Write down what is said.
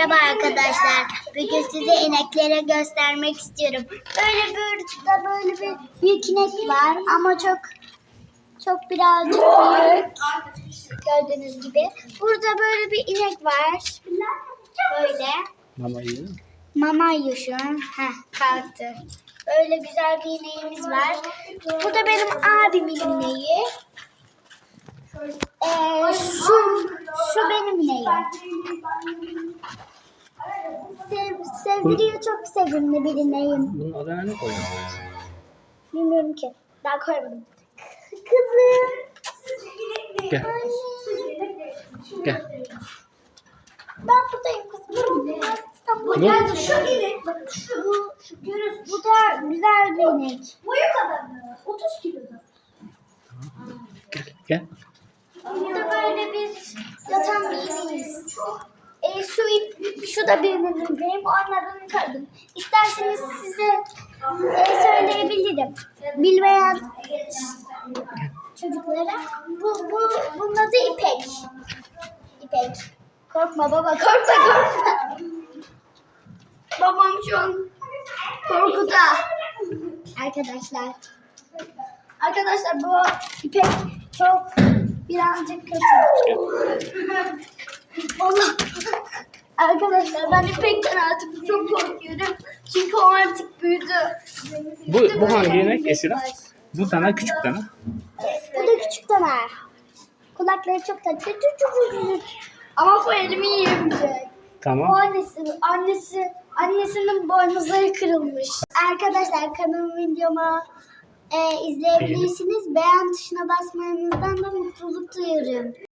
Merhaba arkadaşlar. Bugün size ineklere göstermek istiyorum. Böyle burada böyle bir büyük inek var ama çok çok birazcık büyük. Gördüğünüz gibi. Burada böyle bir inek var. Böyle. Mama yiyor. Mama yiyor şu an. Heh, kalktı. Böyle güzel bir ineğimiz var. Bu da benim abimin ineği. Ee, şu, şu benim ineğim. Sev, sevdiriyor çok sevimli bir ineğim. Bunun adına ne koydun? Bilmiyorum ki. Daha koymadım. Kızım. Gel. Gel. Ben buradayım kızım. İstanbul'a Ne? geldim. Şu inek. Bak şu. Bu, şu görüyorsun. Bu da güzel bir inek. Boyu kadar mı? 30 kiloda. Gel. Gel. Bir yatan bir. E, şu ip, şu da benim benim onların kadın. İsterseniz size e, söyleyebilirim. Bilmeyen çocuklara. Bu, bu, bunun adı İpek. İpek. Korkma baba, korkma korkma. Babam şu an korkuda. Arkadaşlar. Arkadaşlar bu İpek çok birazcık kötü. Allah. Arkadaşlar ben İpek'ten artık çok korkuyorum. Çünkü o artık büyüdü. Bu, bu hangi inek Esra? Bu tane küçük tane. Bu da küçük Tamer. Kulakları çok tatlı. Ama bu elimi yiyemeyecek. Tamam. annesi, annesi, annesinin boynuzları kırılmış. Arkadaşlar kanalım videomu e, izleyebilirsiniz. Beğen tuşuna basmanızdan da mutluluk duyuyorum.